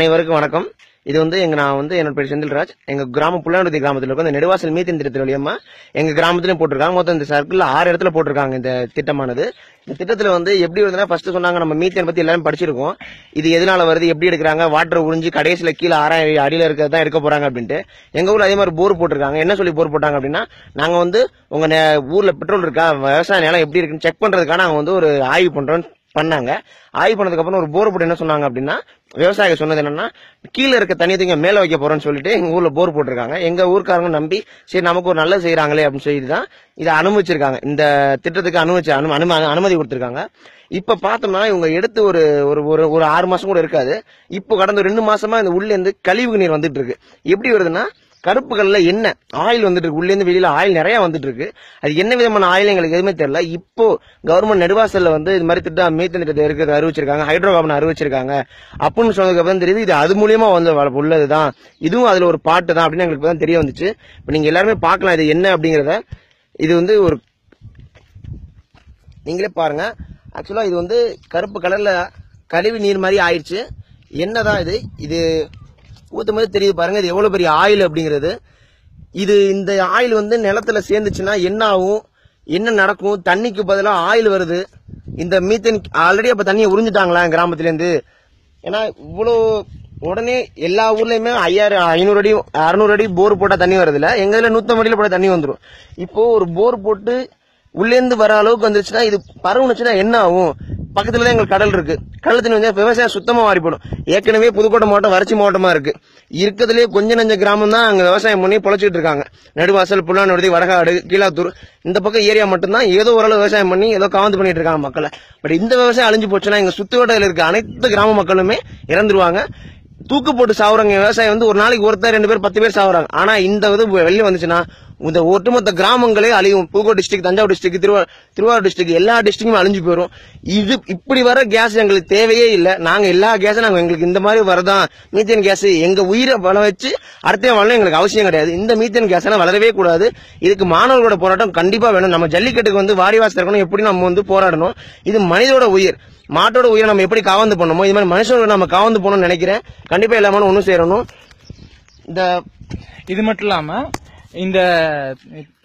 அனைவருக்கும் வணக்கம். இது வந்து எங்க நான் வந்து என்னோட பேர் செந்தில்ராஜ். எங்க கிராம புல்லாண்டுதி கிராமத்தில் இருக்கும் இந்த நெடுவாசல் மீத்தின் திட்டத்தில் வழியமா எங்க கிராமத்திலும் போட்டிருக்காங்க. மொத்தம் இந்த சர்க்கிள் ஆறு இடத்துல போட்டிருக்காங்க இந்த திட்டமானது. இந்த திட்டத்தில் வந்து எப்படி வருதுன்னா ஃபர்ஸ்ட் சொன்னாங்க நம்ம மீத்தேன் பத்தி எல்லாரும் படிச்சிருக்கோம். இது எதனால வருது எப்படி எடுக்கிறாங்க வாட்டர் உறிஞ்சி கடைசியில் கீழே ஆறாயிரம் அடியில் இருக்கிறது தான் எடுக்க போறாங்க அப்படின்ட்டு. எங்க ஊர்ல அதே மாதிரி போர் போட்டிருக்காங்க. என்ன சொல்லி போர் போட்டாங்க அப்படின்னா நாங்க வந்து உங்க நெ- ஊர்ல பெட்ரோல் இருக்கா விவசாய நிலம் எப்படி இருக்குன்னு செக் பண்றதுக்காக நாங்க வந்து ஒரு ஆய்வு பண்றோம். பண்ணாங்க. ஆய்வு பண்ணதுக்கப்புறம் ஒரு போர் போட்டு என்ன சொன்னாங்க அப்படின்னா விவசாயிகள் சொன்னது என்னன்னா கீழே இருக்க தண்ணி தூங்க மேலே வைக்க போறோம்னு சொல்லிட்டு எங்க ஊர்ல போர் போட்டிருக்காங்க. எங்க ஊருக்காரங்க நம்பி சரி நமக்கு ஒரு நல்லது செய்யறாங்களே அப்படின்னு சொல்லி தான் இதை அனுமதிச்சிருக்காங்க. இந்த திட்டத்துக்கு அனுமதிச்சு அனு- அனும- அனுமதி கொடுத்துருக்காங்க. இப்ப பார்த்தோம்னா இவங்க எடுத்து ஒரு ஒரு ஒரு ஒரு ஆறு மாசம் கூட இருக்காது. இப்போ கடந்த ரெண்டு மாசமா இந்த உள்ள இருந்து கழிவு நீர் வந்துட்டு இருக்கு. எப்படி வருதுன்னா கருப்பு கல்ல என்ன? ஆயில் வந்துட்டு இருக்கு. உள்ள வெளியில ஆயில் நிறைய வந்துட்டு இருக்கு. அது என்ன விதமான ஆயில் எங்களுக்கு எதுவுமே தெரியல. இப்போ கவர்மெண்ட் நெடுவாசல்ல வந்து இது மாதிரி திட்டம் மீத்தன் திட்டத்தை இருக்கிறத அறிவிச்சிருக்காங்க. ஹைட்ரோ கார்பன் அறிவிச்சிருக்காங்க. அப்படின்னு சொன்னதுக்கு அப்புறம் தெரியுது இது அது மூலியமா வந்து உள்ளது உள்ளதுதான். இதுவும் அதுல ஒரு பாட்டு தான் அப்படின்னு எங்களுக்கு தான் தெரிய வந்துச்சு. இப்போ நீங்க எல்லாருமே பார்க்கலாம் இது என்ன அப்படிங்கறத. இது வந்து ஒரு நீங்களே பாருங்க. ஆக்சுவலா இது வந்து கருப்பு கலர்ல கழிவு நீர் மாதிரி ஆயிடுச்சு. என்னதான் இது? இது ஊற்றும் போது தெரியுது பாருங்க இது எவ்வளோ பெரிய ஆயில் அப்படிங்கிறது. இது இந்த ஆயில் வந்து நிலத்துல சேர்ந்துச்சுன்னா என்ன ஆகும்? என்ன நடக்கும்? தண்ணிக்கு பதிலாக ஆயில் வருது. இந்த மீத்தன் ஆல்ரெடி அப்போ தண்ணியை உறிஞ்சிட்டாங்களா கிராமத்துலேருந்து? ஏன்னா இவ்வளோ உடனே எல்லா ஊர்லயுமே ஐயாயிரம் ஐநூறு அடி அறுநூறு அடி போர் போட்டால் தண்ணி வருதுல்ல? எங்க இதில் நூற்றம்பது அடியில் போட்டா தண்ணி வந்துடும் இப்போ ஒரு போர் போட்டு உள்ளேருந்து வர அளவுக்கு வந்துருச்சுன்னா இது பரவுனுச்சுன்னா என்ன ஆகும்? பக்கத்துல தான் எங்களுக்கு கடல் இருக்கு. கடல் தண்ணி வந்து விவசாயம் சுத்தமா மாறி போடும் ஏற்கனவே புதுக்கோட்டை மாவட்டம் வறட்சி மாவட்டமா இருக்கு. இருக்கிறதுலே கொஞ்ச நஞ்ச கிராமம் தான் அங்க விவசாயம் பண்ணி பொழைச்சிட்டு இருக்காங்க. நடுவாசல் புல்லானொடுதி வடகாடு கீழாத்தூர் இந்த பக்கம் ஏரியா மட்டும்தான் ஏதோ ஓரளவு விவசாயம் பண்ணி ஏதோ காவந்து பண்ணிட்டு இருக்காங்க மக்களை. பட் இந்த விவசாயம் அழிஞ்சு போச்சுன்னா எங்க சுத்துவட்டத்தில் இருக்க அனைத்து கிராம மக்களுமே இறந்துருவாங்க. தூக்கு போட்டு சாவுறவங்க விவசாயம் வந்து ஒரு நாளைக்கு ஒருத்தர் ரெண்டு பேர் பத்து பேர் சாவுறாங்க. ஆனா இந்த இது வெளியே வந்துச்சுன்னா இந்த ஒட்டுமொத்த கிராமங்களே அழியும். புதுக்கோட்டை டிஸ்ட்ரிக்ட் தஞ்சாவூர் டிஸ்ட்ரிக்ட் திருவா திருவாரூர் டிஸ்ட்ரிக்ட் எல்லா டிஸ்ட்ரிக்ட்டுமே அழிஞ்சு போயிடும் இது இப்படி வர கேஸ் எங்களுக்கு தேவையே இல்லை. நாங்கள் எல்லா கேஸும் நாங்கள் எங்களுக்கு இந்த மாதிரி வரதான் மீத்தேன் கேஸ் எங்கள் உயிரை வள வச்சு அடுத்த வளம் எங்களுக்கு அவசியம் கிடையாது. இந்த மீத்தேன் கேஸ் எல்லாம் வளரவே கூடாது. இதுக்கு மாணவர்களோட போராட்டம் கண்டிப்பாக வேணும். நம்ம ஜல்லிக்கட்டுக்கு வந்து வாரிவாசி இருக்கணும் எப்படி நம்ம வந்து போராடணும்? இது மனிதோட உயிர். மாட்டோட உயிரை நம்ம எப்படி காவந்து பண்ணணுமோ இது மாதிரி மனுஷனோட நம்ம காவந்து போகணும்னு நினைக்கிறேன். கண்டிப்பாக எல்லாமே ஒன்றும் சேரணும். இந்த இது மட்டும் இல்லாமல் இந்த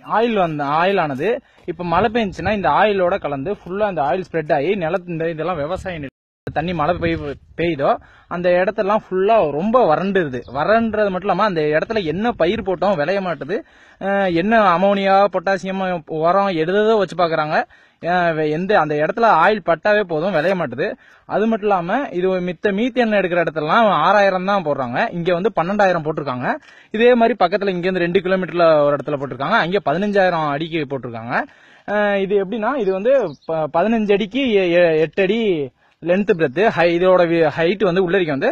ஆயில் வந்த ஆயில் ஆனது இப்ப மழை பெஞ்சுன்னா இந்த ஆயிலோட கலந்து ஃபுல்லா இந்த ஆயில் ஸ்ப்ரெட் ஆகி நிலத்து இந்த இதெல்லாம் விவசாய தண்ணி மழை பெய் பெய்யுதோ அந்த இடத்தெல்லாம் ஃபுல்லாக ரொம்ப வறண்டுருது. வறண்டது மட்டும் இல்லாமல் அந்த இடத்துல என்ன பயிர் போட்டோம் விளைய மாட்டுது. என்ன அமோனியா பொட்டாசியம் உரம் எதுதோ வச்சு பார்க்குறாங்க எந்த அந்த இடத்துல ஆயில் பட்டாவே போதும் விளைய மாட்டுது. அது மட்டும் இல்லாமல் இது மித்த மீத்தேன் எடுக்கிற இடத்துலலாம் ஆறாயிரம் தான் போடுறாங்க. இங்கே வந்து பன்னெண்டாயிரம் போட்டிருக்காங்க. இதே மாதிரி பக்கத்தில் இங்கேருந்து ரெண்டு கிலோமீட்டரில் ஒரு இடத்துல போட்டிருக்காங்க. அங்கே பதினஞ்சாயிரம் அடிக்கு போட்டிருக்காங்க. இது எப்படின்னா இது வந்து ப- பதினஞ்சு அடிக்கு எ- எ- எட்டு அடி லென்த் ஹை இதோட ஹைட் வந்து உள்ளரிக்க வந்து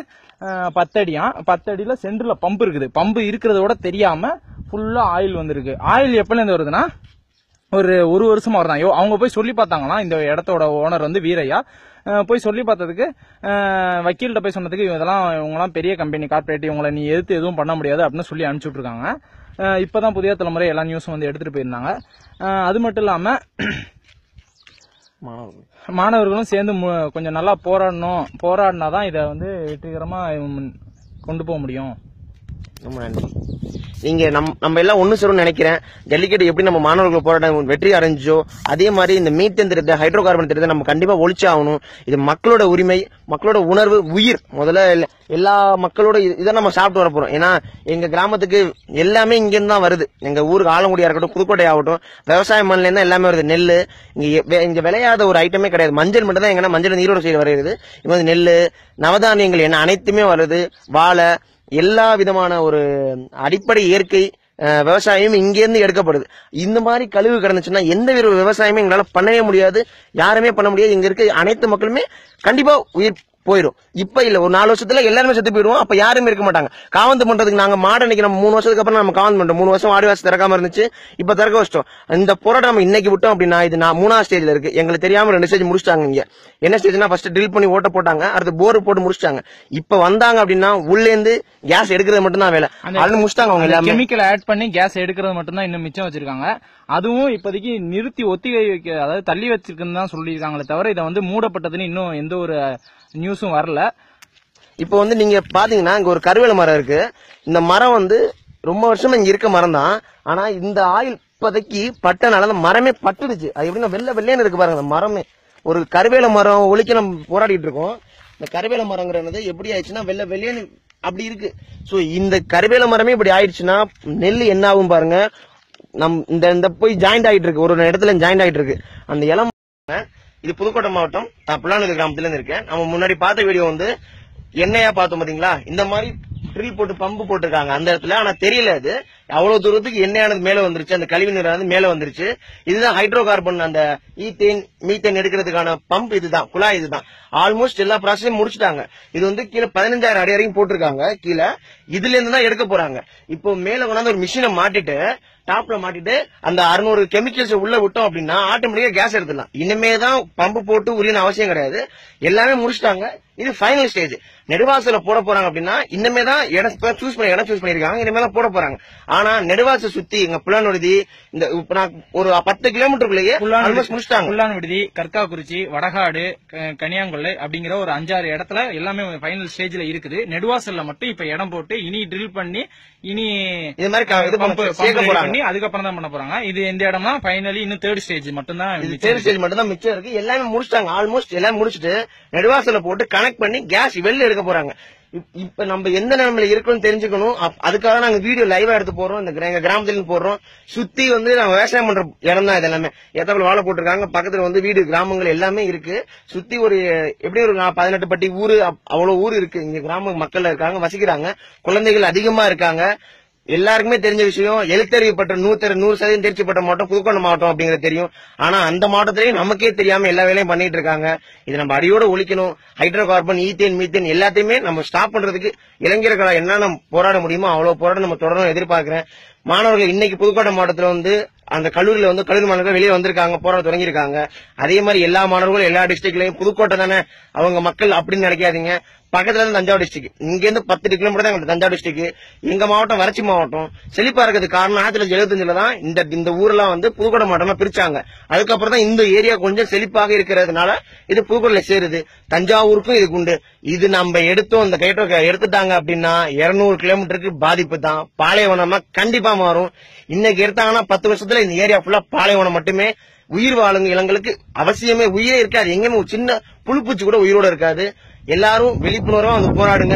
பத்தடியாக பத்தடியில் சென்டரில் பம்ப் பம்பு இருக்குது. பம்பு இருக்கிறதோட தெரியாமல் ஃபுல்லாக ஆயில் வந்துருக்கு. ஆயில் எப்போலேருந்து வருதுன்னா ஒரு ஒரு வருஷமா வருதான் ஐயோ அவங்க போய் சொல்லி பார்த்தாங்கன்னா இந்த இடத்தோட ஓனர் வந்து வீரையா. போய் சொல்லி பார்த்ததுக்கு வக்கீல்கிட்ட போய் சொன்னதுக்கு இதெல்லாம் இவங்கலாம் பெரிய கம்பெனி கார்பரேட் இவங்களை நீ எதிர்த்து எதுவும் பண்ண முடியாது அப்படின்னு சொல்லி அனுப்பிச்சி விட்ருக்காங்க இப்போ தான் புதிய தலைமுறை எல்லா நியூஸும் வந்து எடுத்துகிட்டு போயிருந்தாங்க. அது மட்டும் இல்லாமல் மாணவர்கள். மாணவர்களும் சேர்ந்து கொஞ்சம் நல்லா போராடணும் போராடினாதான் இதை வந்து வெற்றிகரமா முன் கொண்டு போக முடியும். ரொம்ப நன்றி. நீங்க நம் நம்ம எல்லாம் ஒன்று சேரும்னு நினைக்கிறேன். ஜல்லிக்கட்டு எப்படி நம்ம மாணவர்கள் போராட்டம் வெற்றி அடைஞ்சோ அதே மாதிரி இந்த மீத்தேன் திட்டத்தை ஹைட்ரோ கார்பன் திட்டத்தை நம்ம கண்டிப்பா ஒழிச்சாகணும் இது மக்களோட உரிமை மக்களோட உணர்வு உயிர். முதல்ல எல்லா- எல்லா மக்களோட இது- இதை நம்ம சாப்பிட்டு வர போறோம். ஏன்னா எங்க கிராமத்துக்கு எல்லாமே இங்கேருந்து தான் வருது. எங்க ஊருக்கு ஆலங்குடியா இருக்கட்டும் புதுக்கோட்டை ஆகட்டும் விவசாய மண்ணில தான் எல்லாமே வருது. நெல் இங்க இங்கே இங்க விளையாத ஒரு ஐட்டமே கிடையாது. மஞ்சள் மட்டும் தான் எங்கன்னா மஞ்சள் நீரோட சைடு வருகிறது. இது வந்து நெல் நவதானியங்கள் என்ன அனைத்துமே வருது. வாழை எல்லா விதமான ஒரு அடிப்படை இயற்கை அஹ், விவசாயம் இங்கேருந்து எடுக்கப்படுது. இந்த மாதிரி கழிவு கிடந்துச்சுன்னா எந்த ஒரு விவசாயமே எங்களால பண்ணவே முடியாது. யாருமே பண்ண முடியாது. இங்க இருக்க அனைத்து மக்களுமே கண்டிப்பா உயிர் போயிடும் இப்ப இல்ல ஒரு நாலு வருஷத்துல எல்லாருமே செத்து போயிடுவோம். அப்ப யாருமே இருக்க மாட்டாங்க. காவந்து பண்றதுக்கு நாங்க மாடு அன்னைக்கு நம்ம மூணு வருஷத்துக்கு அப்புறம் நம்ம காவந்து பண்றோம். மூணு வருஷம் ஆடிவாசி திறக்காம இருந்துச்சு. இப்ப திறக்க வச்சிட்டோம். இந்த போராட்டம் நம்ம இன்னைக்கு விட்டோம் அப்படின்னா இது நான் மூணாவது ஸ்டேஜ்ல இருக்கு. எங்களுக்கு தெரியாம ரெண்டு ஸ்டேஜ் முடிச்சிட்டாங்க இங்க. என்ன ஸ்டேஜ்னா ஃபர்ஸ்ட் ட்ரில் பண்ணி ஓட்ட போட்டாங்க. அடுத்து போர் போட்டு முடிச்சிட்டாங்க. இப்ப வந்தாங்க அப்படின்னா உள்ள இருந்து கேஸ் எடுக்கிறது மட்டும் தான் வேலை ஆல்ரெடி முடிச்சிட்டாங்க அவங்க எல்லாமே கெமிக்கல் ஆட் பண்ணி கேஸ் எடுக்கிறது மட்டும்தான் இன்னும் மிச்சம் வச்சிருக்காங்க. அதுவும் இப்போதைக்கு நிறுத்தி ஒத்திகை வைக்க அதாவது தள்ளி வச்சிருக்குன்னு தான் சொல்லியிருக்காங்களே தவிர இதை வந்து மூடப்பட்டதுன்னு இன்னும் எந்த ஒரு நியூஸும் வரல. இப்போ வந்து நீங்க பாத்தீங்கன்னா இங்க ஒரு கருவேல மரம் இருக்கு. இந்த மரம் வந்து ரொம்ப வருஷமா இங்க இருக்க மரம் தான். ஆனா இந்த ஆயில் இப்போதைக்கு பட்டனால அந்த மரமே பட்டுடுச்சு. அது எப்படின்னா வெள்ளை வெள்ளைன்னு இருக்கு பாருங்க அந்த மரமே. ஒரு கருவேல மரம் ஒழிக்க நம்ம போராடிட்டு இருக்கோம். இந்த கருவேல மரங்கிறது எப்படி ஆயிடுச்சுன்னா வெள்ளை வெள்ளையன்னு அப்படி இருக்கு. சோ இந்த கருவேல மரமே இப்படி ஆயிடுச்சுன்னா நெல் என்ன ஆகும் பாருங்க. நம் இந்த இந்த போய் ஜாயிண்ட் ஆயிட்டு இருக்கு. ஒரு ஒரு இடத்துல ஜாயிண்ட் ஆயிட்டு இருக்கு. அந்த இளம் இது புதுக்கோட்டை மாவட்டம். நான் கிராமத்துல இருந்து இருக்கேன். நம்ம முன்னாடி பார்த்த வீடியோ வந்து எண்ணெயா பார்த்தோம் பாத்தீங்களா? இந்த மாதிரி ட்ரில் போட்டு பம்பு போட்டிருக்காங்க அந்த இடத்துல. ஆனா தெரியல அது. அவ்வளவு தூரத்துக்கு எண்ணெயானது மேல வந்துருச்சு அந்த கழிவு நீர் வந்து மேல வந்துருச்சு. இதுதான் ஹைட்ரோ கார்பன் அந்த ஈத்தேன் மீத்தேன் எடுக்கிறதுக்கான பம்ப் இதுதான் குழாய் இதுதான். ஆல்மோஸ்ட் எல்லா ப்ராசஸையும் முடிச்சிட்டாங்க. இது வந்து கீழே பதினஞ்சாயிரம் அடி வரைக்கும் போட்டிருக்காங்க கீழே. இதுல இருந்து தான் எடுக்க போறாங்க. இப்போ மேல கொண்டாந்து ஒரு மிஷினை மாட்டிட்டு டாப்ல மாட்டிட்டு அந்த அறுநூறு கெமிக்கல்ஸ் உள்ள விட்டோம் அப்படின்னா ஆட்டோமேட்டிக்கா கேஸ் எடுத்துடலாம். இனிமே தான் பம்பு போட்டு உரியன அவசியம் கிடையாது. எல்லாமே முடிச்சிட்டாங்க. இது ஃபைனல் ஸ்டேஜ் நெடுவாசல போட போறாங்க அப்படின்னா இனிமே தான் இடம் சூஸ் பண்ணி இடம் சூஸ் பண்ணிருக்காங்க இனிமே தான் போட போறாங்க. ஆனா நெடுவாச சுத்தி எங்க புலானொருதி இந்த இப்ப நான் ஒரு பத்து கிலோமீட்டருக்குள்ளேயே முடிச்சிட்டாங்க. புல்லான் விடுதி கற்காக்குறிச்சி வடகாடு க- கனியாங்கொல்லை அப்படிங்கிற ஒரு அஞ்சாறு இடத்துல எல்லாமே ஃபைனல் ஸ்டேஜ்ல இருக்குது. நெடுவாசல்ல மட்டும் இப்ப இடம் போட்டு இனி ட்ரில் பண்ணி இனி இது மாதிரி பண்ண- அதுக்கப்புறம் தான் பண்ண போறாங்க. இது எந்த இடம்னா ஃபைனலி இன்னும் தேர்ட் ஸ்டேஜ் மட்டும் தான் இது தேர்ட் ஸ்டேஜ் மட்டும் தான் மிச்சம் இருக்கு. எல்லாமே முடிச்சிட்டாங்க. ஆல்மோஸ்ட் எல்லாமே முடிச்சிட்டு நெடுவாசல போட்டு கனெக்ட் பண்ணி கேஸ் வெளில எடுக்க போறாங்க. இப்ப நம்ம எந்த நிலைமையில இருக்கணும் தெரிஞ்சுக்கணும். அதுக்காக நாங்க வீடியோ லைவா எடுத்து போடுறோம். இந்த கிரா- எங்க கிராமத்துல போடுறோம். சுத்தி வந்து நாங்க விவசாயம் பண்ற இடம் தான் இது எல்லாமே. எத்தப்பல வாழை போட்டிருக்காங்க. பக்கத்துல வந்து வீடு கிராமங்கள் எல்லாமே இருக்கு. சுத்தி ஒரு எப்படி ஒரு பதினெட்டு பட்டி ஊரு அவ்வளவு ஊர் இருக்கு. இங்க கிராம மக்கள் இருக்காங்க வசிக்கிறாங்க. குழந்தைகள் அதிகமா இருக்காங்க. எல்லாருக்குமே தெரிஞ்ச விஷயம் எழுத்தறிவிப்பட்ட நூத்தர் நூறு சதவீதம் தேர்ச்சிப்பட்ட மாவட்டம் புதுக்கோட்டை மாவட்டம் அப்படிங்கிறது தெரியும். ஆனா அந்த மாவட்டத்திலையும் நமக்கே தெரியாம எல்லா வேலையும் பண்ணிட்டு இருக்காங்க. இது நம்ம அடியோட ஒழிக்கணும். ஹைட்ரோ கார்பன் ஈத்தேன் மீத்தேன் எல்லாத்தையுமே நம்ம ஸ்டாப் பண்றதுக்கு இளைஞர்களா என்னென்ன போராட முடியுமோ அவ்வளவு போராட நம்ம தொடரணும் எதிர்பார்க்கிறேன். மாணவர்கள் இன்னைக்கு புதுக்கோட்டை மாவட்டத்துல வந்து அந்த கல்லூரியில வந்து கல்லூரி மாணவர்கள் வெளியே வந்திருக்காங்க போராட தொடங்கியிருக்காங்க. அதே மாதிரி எல்லா மாணவர்களும் எல்லா டிஸ்ட்ரிக்ட்லயும் புதுக்கோட்டை தானே அவங்க மக்கள் அப்படின்னு நினைக்காதீங்க. பக்கத்துல இருந்து தஞ்சாவூர் டிஸ்ட்ரிக்ட் இங்க இருந்து பத்து கிலோமீட்டர் தான் எங்களுக்கு தஞ்சாவூர் டிஸ்ட்ரிக்ட் எங்க மாவட்டம் வறட்சி மாவட்டம். செழிப்பா இருக்கிறது காரணம் ஆயிரத்தி தொள்ளாயிரத்தி எழுபத்தஞ்சுல தான் இந்த இந்த ஊர்லாம் வந்து புதுக்கோட்டை மாவட்டமா பிரிச்சாங்க. அதுக்கப்புறம் தான் இந்த ஏரியா கொஞ்சம் செழிப்பாக இருக்கிறதுனால இது புதுக்கோட்டையில சேருது. தஞ்சாவூருக்கும் இதுக்கு உண்டு. இது நம்ம எடுத்தோம் இந்த கைட்டோ எடுத்துட்டாங்க அப்படின்னா இருநூறு கிலோமீட்டருக்கு பாதிப்பு தான். பாலைவனமா கண்டிப்பா மாறும். இன்னைக்கு எடுத்தாங்கன்னா பத்து வருஷத்துல இந்த ஏரியா ஃபுல்லா பாலைவனம் மட்டுமே. உயிர் வாழுங்க இளங்களுக்கு அவசியமே. உயிரே இருக்காது. எங்கேயுமே ஒரு சின்ன புழுப்பூச்சி கூட உயிரோட இருக்காது. எல்லாரும் விழிப்புணர்வா வந்து போராடுங்க.